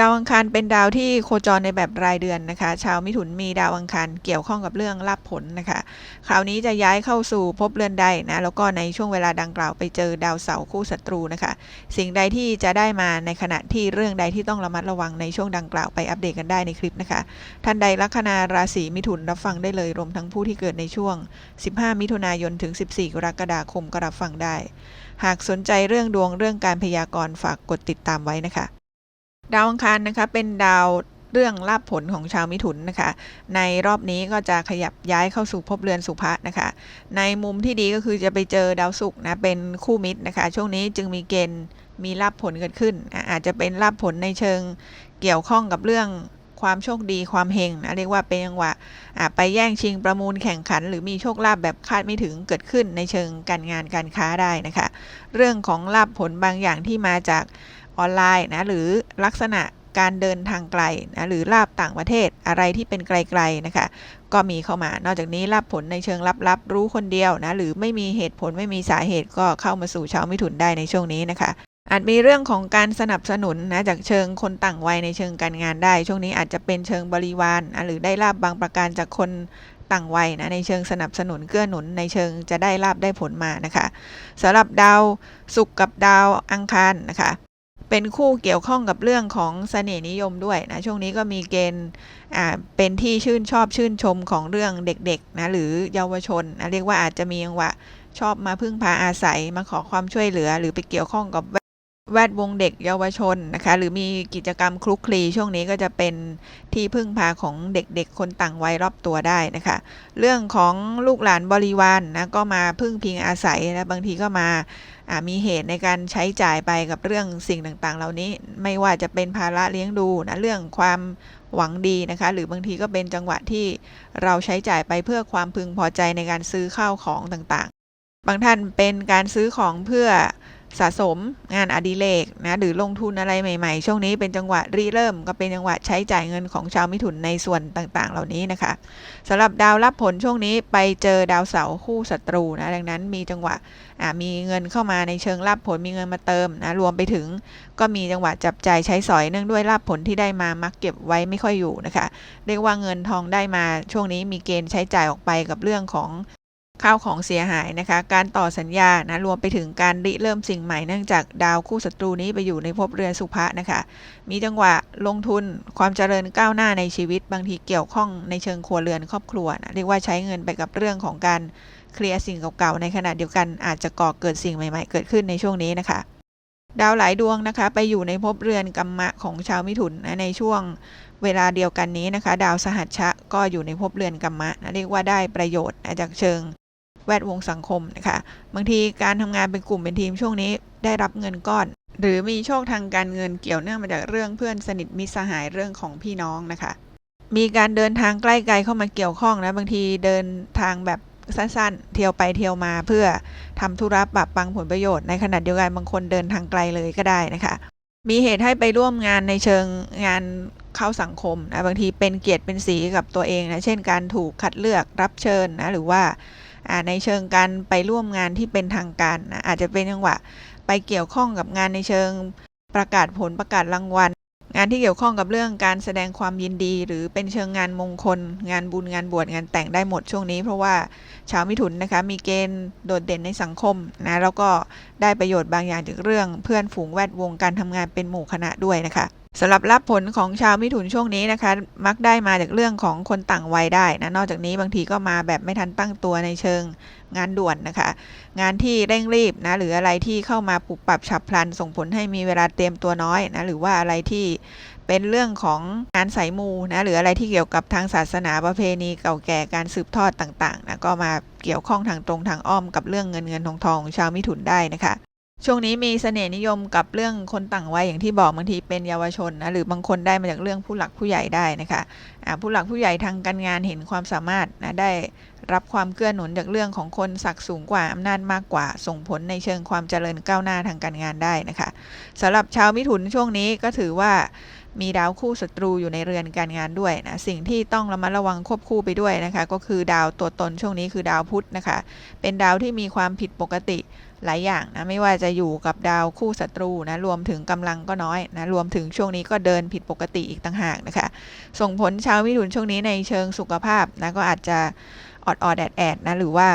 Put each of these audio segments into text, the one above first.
ดาวอังคารเป็นดาวที่โคจรในแบบรายเดือนนะคะ ชาวมิถุนมีดาวอังคารเกี่ยวข้องกับเรื่องลาภผลนะคะ คราวนี้จะย้ายเข้าสู่ภพเรือนใดนะ แล้วก็ในช่วงเวลาดังกล่าวไปเจอดาวเสาร์คู่ศัตรูนะคะ สิ่งใดที่จะได้มาในขณะที่เรื่องใดที่ต้องระมัดระวังในช่วงดังกล่าวไปอัปเดตกันได้ในคลิปนะคะ ท่านใดลัคนาราศีมิถุนรับฟังได้เลย รวมทั้งผู้ที่เกิดในช่วง 15 มิถุนายนถึง 14 กรกฎาคมก็รับฟังได้ หากสนใจเรื่องดวงเรื่องการพยากรณ์ฝากกดติดตามไว้นะคะ ดาวอังคารนะคะเป็นดาวเรื่องลาภผลของชาวมิถุนนะคะ ในรอบนี้ก็จะขยับย้ายเข้าสู่ภพเรือนสุภะนะคะ ในมุมที่ดีก็คือจะไปเจอดาวศุกร์นะเป็นคู่มิตรนะคะ ช่วงนี้จึงมีเกณฑ์มีลาภผลเกิดขึ้น อาจจะเป็นลาภผลในเชิงเกี่ยวข้องกับเรื่องความโชคดีความเฮงนะเรียกว่าเป็นจังหวะอะไปแย่งชิงประมูลแข่งขัน หรือมีโชคลาภแบบคาดไม่ถึงเกิดขึ้นในเชิงการงานการค้าได้นะคะ เรื่องของลาภผลบางอย่างที่มาจาก ออนไลน์นะหรือลักษณะการเดินทางไกลนะหรือลาบต่างประเทศอะไรที่เป็นไกลๆนะคะ ก็มีเข้ามา นอกจากนี้ลาบผลในเชิงลับๆ รู้คนเดียวนะหรือไม่มีเหตุผลไม่มีสาเหตุก็เข้ามาสู่ชาวมิถุนได้ในช่วงนี้นะคะอาจมีเรื่องของการสนับสนุนนะจากเชิงคนต่างวัยในเชิงการงานได้ ช่วงนี้อาจจะเป็นเชิงบริวารนะหรือได้ลาบบางประการจากคนต่างวัยนะในเชิงสนับสนุนเกื้อหนุนในเชิงจะได้ลาบได้ผลมานะคะสำหรับดาวศุกร์กับดาวอังคารนะคะ เป็นคู่เกี่ยวข้องกับเรื่องของเสน่ห์นิยมด้วยนะช่วงนี้ก็มีเกณฑ์อ่าเป็นที่ชื่นชอบชื่นชมของเรื่องเด็กๆนะหรือเยาวชนนะเรียกว่าอาจจะมีจังหวะชอบมาพึ่งพาอาศัยมาขอความช่วยเหลือ หรือไปเกี่ยวข้องกับ แวดวงเด็กเยาวชนนะคะ หรือมีกิจกรรมคลุกคลีช่วงนี้ก็จะเป็นที่พึ่งพาของเด็กๆ คนต่างวัยรอบตัวได้นะคะ เรื่องของลูกหลานบริวารนนะก็มาพึ่งพิงอาศัยนะบางทีก็มาอ่ามีเหตุในการใช้จ่ายไปกับเรื่องสิ่งต่างๆ เหล่านี้ไม่ว่าจะเป็นภาระเลี้ยงดูนะเรื่องความหวังดีนะคะ หรือบางทีก็เป็นจังหวะที่เราใช้จ่ายไปเพื่อความพึงพอใจในการซื้อข้าวของต่างๆ บางท่านเป็นการซื้อของเพื่อ สะสมงานอดิเรกนะหรือลงทุนอะไรใหม่ ๆ ช่วงนี้เป็นจังหวะริเริ่ม ก็เป็นจังหวะใช้จ่ายเงินของชาวมิถุนในส่วนต่างๆ เหล่านี้นะคะสำหรับดาวรับผลช่วงนี้ไปเจอดาวเสาร์คู่ศัตรูนะดังนั้นมีจังหวะมีเงินเข้ามาในเชิงรับผลมีเงินมาเติมนะรวมไปถึงก็มีจังหวะจับจ่ายใช้สอยเนื่องด้วยรับผลที่ได้มามักเก็บไว้ไม่ค่อยอยู่นะคะ เรียกว่าเงินทองได้มาช่วงนี้มีเกณฑ์ใช้จ่ายออกไปกับเรื่องของ ข้าวของเสียหายนะคะ การต่อสัญญานะรวมไปถึงการริเริ่มสิ่งใหม่เนื่องจากดาวคู่ศัตรูนี้ไปอยู่ในภพเรือนสุภะนะคะ มีจังหวะลงทุนความเจริญก้าวหน้าในชีวิต บางทีเกี่ยวข้องในเชิงครัวเรือนครอบครัวนะเรียกว่าใช้เงินไปกับเรื่องของการเคลียร์สิ่งเก่าๆในขณะเดียวกันอาจจะก่อเกิดสิ่งใหม่ๆ เกิดขึ้นในช่วงนี้นะคะ ดาวหลายดวงนะคะ ไปอยู่ในภพเรือนกัมมะของชาวมิถุนนะในช่วงเวลาเดียวกันนี้นะคะ ดาวสหัชชะก็อยู่ในภพเรือนกัมมะนะเรียกว่าได้ประโยชน์นะจากเชิง แวดวงสังคมนะคะ บางทีการทำงานเป็นกลุ่มเป็นทีมช่วงนี้ได้รับเงินก้อน หรือมีโชคทางการเงินเกี่ยวเนื่องมาจากเรื่องเพื่อนสนิทมิตรสหายเรื่องของพี่น้องนะคะ มีการเดินทางใกล้ไกลเข้ามาเกี่ยวข้องนะบางทีเดินทางแบบสั้นๆ เที่ยวไปเที่ยวมาเพื่อทำธุระปรับปังผลประโยชน์ในขณะเดียวกันบางคนเดินทางไกลเลยก็ได้นะคะ มีเหตุให้ไปร่วมงานในเชิงงานเข้าสังคมนะบางทีเป็นเกียรติเป็นสีกับตัวเองนะเช่นการถูกคัดเลือกรับเชิญนะหรือว่า ในเชิงการไปร่วมงานที่เป็นทางการนะอาจจะเป็นจังหวะไปเกี่ยวข้องกับงานในเชิงประกาศผลประกาศรางวัล งานที่เกี่ยวข้องกับเรื่องการแสดงความยินดี หรือเป็นเชิงงานมงคล งานบุญงานบวชงานแต่งได้หมดช่วงนี้ เพราะว่าชาวมิถุนนะคะมีเกณฑ์โดดเด่นในสังคมนะแล้วก็ได้ประโยชน์บางอย่างจากเรื่องเพื่อนฝูงแวดวงการทำงานเป็นหมู่คณะด้วยนะคะ สำหรับรับผลของชาวมิถุนช่วงนี้นะคะ มักได้มาจากเรื่องของคนต่างวัยได้นะนอกจากนี้บางทีก็มาแบบไม่ทันตั้งตัวในเชิงงานด่วนนะคะ งานที่เร่งรีบนะหรืออะไรที่เข้ามาปรับปรับฉับพลัน ส่งผลให้มีเวลาเตรียมตัวน้อยนะหรือว่าอะไรที่เป็นเรื่องของงานสายมูนะหรืออะไรที่เกี่ยวกับทางศาสนาประเพณีเก่าแก่การสืบทอดต่างๆนะก็มาเกี่ยวข้องทางตรงทางอ้อมกับเรื่องเงินเงินทองทองของชาวมิถุนได้นะคะ ช่วงนี้มีเสน่ห์นิยมกับเรื่องคนต่างวัยอย่างที่บอกบางทีเป็นเยาวชนนะหรือบางคนได้มาจากเรื่องผู้หลักผู้ใหญ่ได้นะคะะผู้หลักผู้ใหญ่ทางการงานเห็นความสามารถนะได้รับความเกื้อหนุนจากเรื่องของคนศักดิ์สูงกว่าอำนาจมากกว่า ส่งผลในเชิงความเจริญก้าวหน้าทางการงานได้นะคะสำหรับชาวมิถุนช่วงนี้ก็ถือว่ามีดาวคู่ศัตรูอยู่ในเรือนการงานด้วยนะสิ่งที่ต้องระมัดระวังควบคู่ไปด้วยนะคะ ก็คือดาวตัวตนช่วงนี้คือดาวพุธนะคะ เป็นดาวที่มีความผิดปกติ หลายอย่างนะไม่ว่าจะอยู่กับดาวคู่ศัตรูนะรวมถึงกำลังก็น้อยนะรวมถึงช่วงนี้ก็เดินผิดปกติอีกต่างหากนะคะ ส่งผลชาวมิถุนช่วงนี้ในเชิงสุขภาพนะก็อาจจะออดออดแอดแอดนะหรือว่า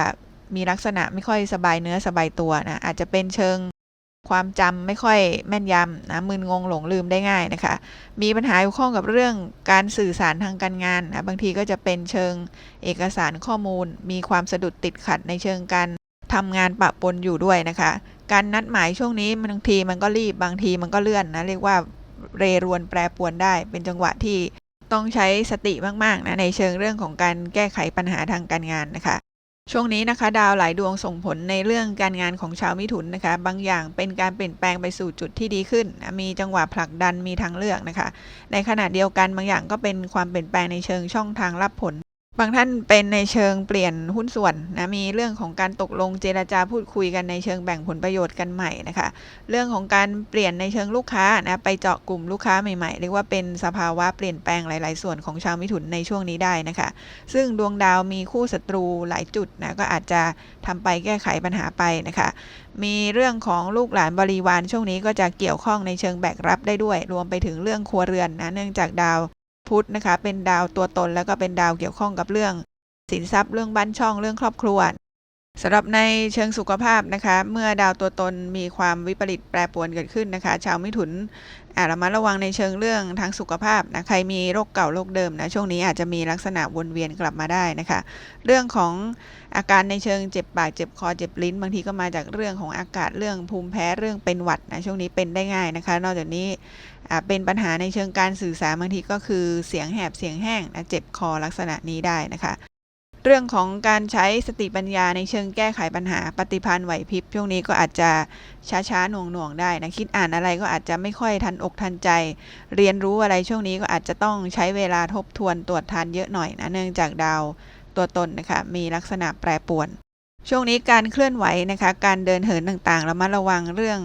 มีลักษณะไม่ค่อยสบายเนื้อสบายตัวนะอาจจะเป็นเชิงความจำไม่ค่อยแม่นยำนะมึนงงหลงลืมได้ง่ายนะคะ มีปัญหาเกี่ยวข้องกับเรื่องการสื่อสารทางการงานนะบางทีก็จะเป็นเชิงเอกสารข้อมูล มีความสะดุดติดขัดในเชิงการ ทำงานปะปนอยู่ด้วยนะคะ การนัดหมายช่วงนี้บางทีมันก็รีบบางทีมันก็เลื่อนนะเรียกว่าเรรวนแปรปวนได้ เป็นจังหวะที่ต้องใช้สติมากๆนะในเชิงเรื่องของการแก้ไขปัญหาทางการงานนะคะ ช่วงนี้นะคะ ดาวหลายดวงส่งผลในเรื่องการงานของชาวมิถุนนะคะ บางอย่างเป็นการเปลี่ยนแปลงไปสู่จุดที่ดีขึ้น มีจังหวะผลักดันมีทางเลือกนะคะ ในขณะเดียวกันบางอย่างก็เป็นความเปลี่ยนแปลงในเชิงช่องทางรับผล บางท่านเป็นในเชิงเปลี่ยนหุ้นส่วนนะมีเรื่องของการตกลงเจราจาพูดคุยกันในเชิงแบ่งผลประโยชน์กันใหม่นะคะ เรื่องของการเปลี่ยนในเชิงลูกค้านะไปเจาะกลุ่มลูกค้าใหม่ๆเรียกว่าเป็นสภาวะเปลี่ยนแปลงหลาย ๆ ส่วนของชาวมิถุนในช่วงนี้ได้นะคะ ซึ่งดวงดาวมีคู่ศัตรูหลายจุดนะก็อาจจะทำไปแก้ไขปัญหาไปนะคะ มีเรื่องของลูกหลานบริวารช่วงนี้ก็จะเกี่ยวข้องในเชิงแบกรับได้ด้วย รวมไปถึงเรื่องครัวเรือนนะเนื่องจากดาว พุธนะคะ เป็นดาวตัวตนแล้วก็เป็นดาวเกี่ยวข้องกับเรื่องสินทรัพย์เรื่องบ้านช่องเรื่องครอบครัว สำหรับในเชิงสุขภาพนะคะ เมื่อดาวตัวตนมีความวิปริตแปรปรวนเกิดขึ้นนะคะ ชาวมิถุนอาระมัดระวังในเชิงเรื่องทางสุขภาพนะใครมีโรคเก่าโรคเดิมนะช่วงนี้อาจจะมีลักษณะวนเวียนกลับมาได้นะคะ เรื่องของอาการในเชิงเจ็บปากเจ็บคอเจ็บลิ้น บางทีก็มาจากเรื่องของอากาศเรื่องภูมิแพ้เรื่องเป็นหวัดนะช่วงนี้เป็นได้ง่ายนะคะ นอกจากนี้เป็นปัญหาในเชิงการสื่อสารบางทีก็คือเสียงแหบเสียงแห้งนะเจ็บคอลักษณะนี้ได้นะคะ เรื่องของการใช้สติปัญญาในเชิงแก้ไขปัญหาปฏิพันธ์ไหวพริบช่วงนี้ก็อาจจะช้าๆหน่วงๆได้นะคิดอ่านอะไรก็อาจจะไม่ค่อยทันอกทันใจ เรียนรู้อะไรช่วงนี้ก็อาจจะต้องใช้เวลาทบทวนตรวจทานเยอะหน่อยนะเนื่องจากดาวตัวตนนะคะมีลักษณะแปรปรวน ช่วงนี้การเคลื่อนไหวนะคะการเดินเหินต่างๆระมัดระวังเรื่อง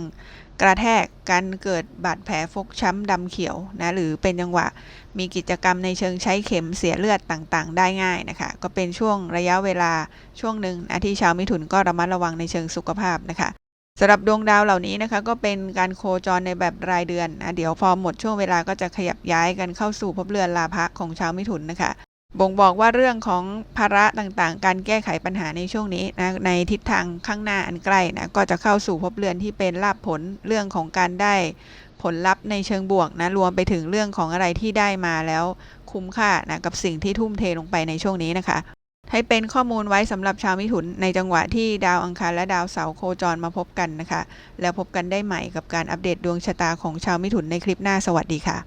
กระแทกการเกิดบาดแผลฟกช้ำดำเขียวนะหรือเป็นจังหวะมีกิจกรรมในเชิงใช้เข็มเสียเลือดต่างๆ ได้ง่ายนะคะ ก็เป็นช่วงระยะเวลาช่วงหนึ่งนะที่ชาวมิถุนก็ระมัดระวังในเชิงสุขภาพนะคะสำหรับดวงดาวเหล่านี้นะคะก็เป็นการโคจรในแบบรายเดือนนะเดี๋ยวพอหมดช่วงเวลาก็จะขยับย้ายกันเข้าสู่ภพเรือนลาภะของชาวมิถุนนะคะ บ่งบอกว่าเรื่องของภาระต่างๆ การแก้ไขปัญหาในช่วงนี้นะในทิศทางข้างหน้าอันใกล้นะก็จะเข้าสู่ภพเรือนที่เป็นลาภผลเรื่องของการได้ผลลัพธ์ในเชิงบวกนะรวมไปถึงเรื่องของอะไรที่ได้มาแล้วคุ้มค่านะกับสิ่งที่ทุ่มเทลงไปในช่วงนี้นะคะ ให้เป็นข้อมูลไว้สำหรับชาวมิถุน ในจังหวะที่ดาวอังคารและดาวเสาร์โคจรมาพบกันนะคะ แล้วพบกันได้ใหม่กับการอัปเดตดวงชะตาของชาวมิถุนในคลิปหน้าสวัสดีค่ะ